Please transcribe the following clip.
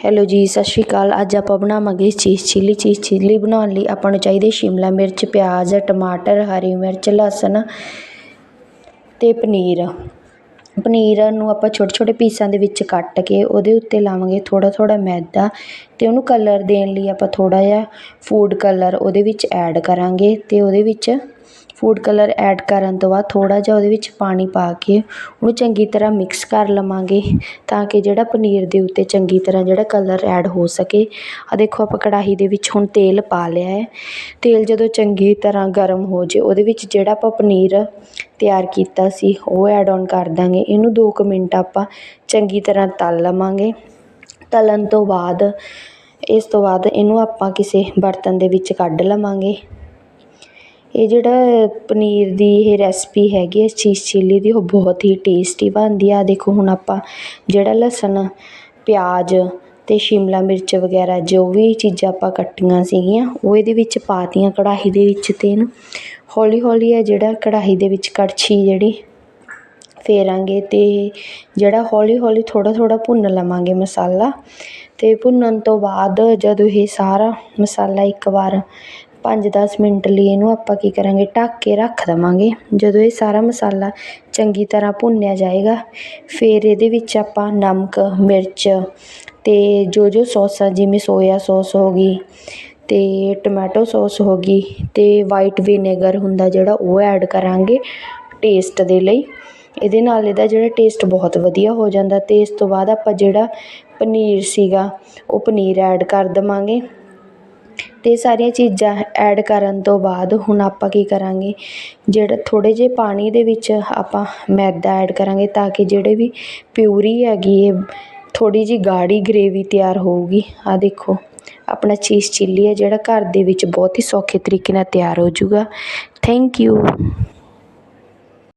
Hello ਜੀ, ਸਤਿ ਸ਼੍ਰੀ ਅਕਾਲ। ਅੱਜ ਆਪਾਂ ਬਣਾਵਾਂਗੇ ਚੀਜ਼ ਚਿੱਲੀ ਚੀਜ਼ ਚਿੱਲੀ ਬਣਾਉਣ ਲਈ ਆਪਾਂ ਨੂੰ ਚਾਹੀਦੇ ਸ਼ਿਮਲਾ ਮਿਰਚ, ਪਿਆਜ਼, ਟਮਾਟਰ, ਹਰੀ ਮਿਰਚ, ਲਸਣ ਅਤੇ ਪਨੀਰ। ਪਨੀਰ ਨੂੰ ਆਪਾਂ ਛੋਟੇ ਛੋਟੇ ਪੀਸਾਂ ਦੇ ਵਿੱਚ ਕੱਟ ਕੇ ਉਹਦੇ ਉੱਤੇ ਲਾਵਾਂਗੇ ਥੋੜ੍ਹਾ ਥੋੜ੍ਹਾ ਮੈਦਾ ਅਤੇ ਉਹਨੂੰ ਕਲਰ ਦੇਣ ਲਈ ਆਪਾਂ ਥੋੜ੍ਹਾ ਜਿਹਾ ਫੂਡ ਕਲਰ ਉਹਦੇ ਵਿੱਚ ਐਡ ਕਰਾਂਗੇ ਅਤੇ ਉਹਦੇ ਵਿੱਚ ਫੂਡ ਕਲਰ ਐਡ ਕਰਨ ਤੋਂ ਬਾਅਦ ਥੋੜ੍ਹਾ ਜਿਹਾ ਉਹਦੇ ਵਿੱਚ ਪਾਣੀ ਪਾ ਕੇ ਉਹਨੂੰ ਚੰਗੀ ਤਰ੍ਹਾਂ ਮਿਕਸ ਕਰ ਲਵਾਂਗੇ ਤਾਂ ਕਿ ਜਿਹੜਾ ਪਨੀਰ ਦੇ ਉੱਤੇ ਚੰਗੀ ਤਰ੍ਹਾਂ ਜਿਹੜਾ ਕਲਰ ਐਡ ਹੋ ਸਕੇ। ਆਹ ਦੇਖੋ ਆਪਾਂ ਕੜਾਹੀ ਦੇ ਵਿੱਚ ਹੁਣ ਤੇਲ ਪਾ ਲਿਆ ਹੈ। ਤੇਲ ਜਦੋਂ ਚੰਗੀ ਤਰ੍ਹਾਂ ਗਰਮ ਹੋ ਜੇ, ਉਹਦੇ ਵਿੱਚ ਜਿਹੜਾ ਆਪਾਂ ਪਨੀਰ ਤਿਆਰ ਕੀਤਾ ਸੀ, ਉਹ ਐਡ ਔਨ ਕਰ ਦਾਂਗੇ। ਇਹਨੂੰ ਦੋ ਕੁ ਮਿੰਟ ਆਪਾਂ ਚੰਗੀ ਤਰ੍ਹਾਂ ਤਲ ਲਵਾਂਗੇ। ਤਲਣ ਤੋਂ ਬਾਅਦ, ਇਸ ਤੋਂ ਬਾਅਦ ਇਹਨੂੰ ਆਪਾਂ ਕਿਸੇ ਬਰਤਨ ਦੇ ਵਿੱਚ ਕੱਢ ਲਵਾਂਗੇ। ਇਹ ਜਿਹੜਾ ਪਨੀਰ ਦੀ ਇਹ ਰੈਸਪੀ ਹੈਗੀ ਹੈ ਚੀਜ਼ ਚਿੱਲੀ ਦੀ, ਉਹ ਬਹੁਤ ਹੀ ਟੇਸਟੀ ਬਣਦੀ ਆ। ਦੇਖੋ ਹੁਣ ਆਪਾਂ ਜਿਹੜਾ ਲਸਣ, ਪਿਆਜ਼ ਅਤੇ ਸ਼ਿਮਲਾ ਮਿਰਚ ਵਗੈਰਾ, ਜੋ ਵੀ ਚੀਜ਼ਾਂ ਆਪਾਂ ਕੱਟੀਆਂ ਸੀਗੀਆਂ, ਉਹ ਇਹਦੇ ਵਿੱਚ ਪਾਤੀਆਂ ਕੜਾਹੀ ਦੇ ਵਿੱਚ ਅਤੇ ਇਹਨੂੰ ਹੌਲੀ ਹੌਲੀ ਹੈ ਜਿਹੜਾ ਕੜਾਹੀ ਦੇ ਵਿੱਚ ਕੜਛੀ ਜਿਹੜੀ ਫੇਰਾਂਗੇ ਅਤੇ ਜਿਹੜਾ ਹੌਲੀ ਹੌਲੀ ਥੋੜ੍ਹਾ ਥੋੜ੍ਹਾ ਭੁੰਨ ਲਵਾਂਗੇ ਮਸਾਲਾ। ਅਤੇ ਭੁੰਨਣ ਤੋਂ ਬਾਅਦ ਜਦੋਂ ਇਹ ਸਾਰਾ ਮਸਾਲਾ ਇੱਕ ਵਾਰ ਪੰਜ ਦਸ ਮਿੰਟ ਲਈ ਇਹਨੂੰ ਆਪਾਂ ਕੀ ਕਰਾਂਗੇ, ਢੱਕ ਕੇ ਰੱਖ ਦੇਵਾਂਗੇ। ਜਦੋਂ ਇਹ ਸਾਰਾ ਮਸਾਲਾ ਚੰਗੀ ਤਰ੍ਹਾਂ ਭੁੰਨਿਆ ਜਾਏਗਾ, ਫਿਰ ਇਹਦੇ ਵਿੱਚ ਆਪਾਂ ਨਮਕ, ਮਿਰਚ ਅਤੇ ਜੋ ਜੋ ਸੌਸਾਂ ਜਿਵੇਂ ਸੋਇਆ ਸੋਸ ਹੋ ਗਈ ਅਤੇ ਟਮੈਟੋ ਸੋਸ ਹੋ ਗਈ ਅਤੇ ਵਾਈਟ ਵਿਨੇਗਰ ਹੁੰਦਾ ਜਿਹੜਾ ਉਹ ਐਡ ਕਰਾਂਗੇ ਟੇਸਟ ਦੇ ਲਈ। ਇਹਦੇ ਨਾਲ ਇਹਦਾ ਜਿਹੜਾ ਟੇਸਟ ਬਹੁਤ ਵਧੀਆ ਹੋ ਜਾਂਦਾ ਅਤੇ ਇਸ ਤੋਂ ਬਾਅਦ ਆਪਾਂ ਜਿਹੜਾ ਪਨੀਰ ਸੀਗਾ, ਉਹ ਪਨੀਰ ਐਡ ਕਰ ਦੇਵਾਂਗੇ। ਅਤੇ ਸਾਰੀਆਂ ਚੀਜ਼ਾਂ ਐਡ ਕਰਨ ਤੋਂ ਬਾਅਦ ਹੁਣ ਆਪਾਂ ਕੀ ਕਰਾਂਗੇ, ਜਿਹੜਾ ਥੋੜ੍ਹੇ ਜਿਹੇ ਪਾਣੀ ਦੇ ਵਿੱਚ ਆਪਾਂ ਮੈਦਾ ਐਡ ਕਰਾਂਗੇ ਤਾਂ ਕਿ ਜਿਹੜੇ ਵੀ ਪਿਊਰੀ ਹੈਗੀ ਹੈ ਥੋੜ੍ਹੀ ਜਿਹੀ ਗਾੜੀ ਗਰੇਵੀ ਤਿਆਰ ਹੋਊਗੀ। ਆਹ ਦੇਖੋ, ਆਪਣਾ ਚੀਜ਼ ਚਿੱਲੀ ਹੈ ਜਿਹੜਾ ਘਰ ਦੇ ਵਿੱਚ ਬਹੁਤ ਹੀ ਸੌਖੇ ਤਰੀਕੇ ਨਾਲ ਤਿਆਰ ਹੋ ਜੂਗਾ ਥੈਂਕ ਯੂ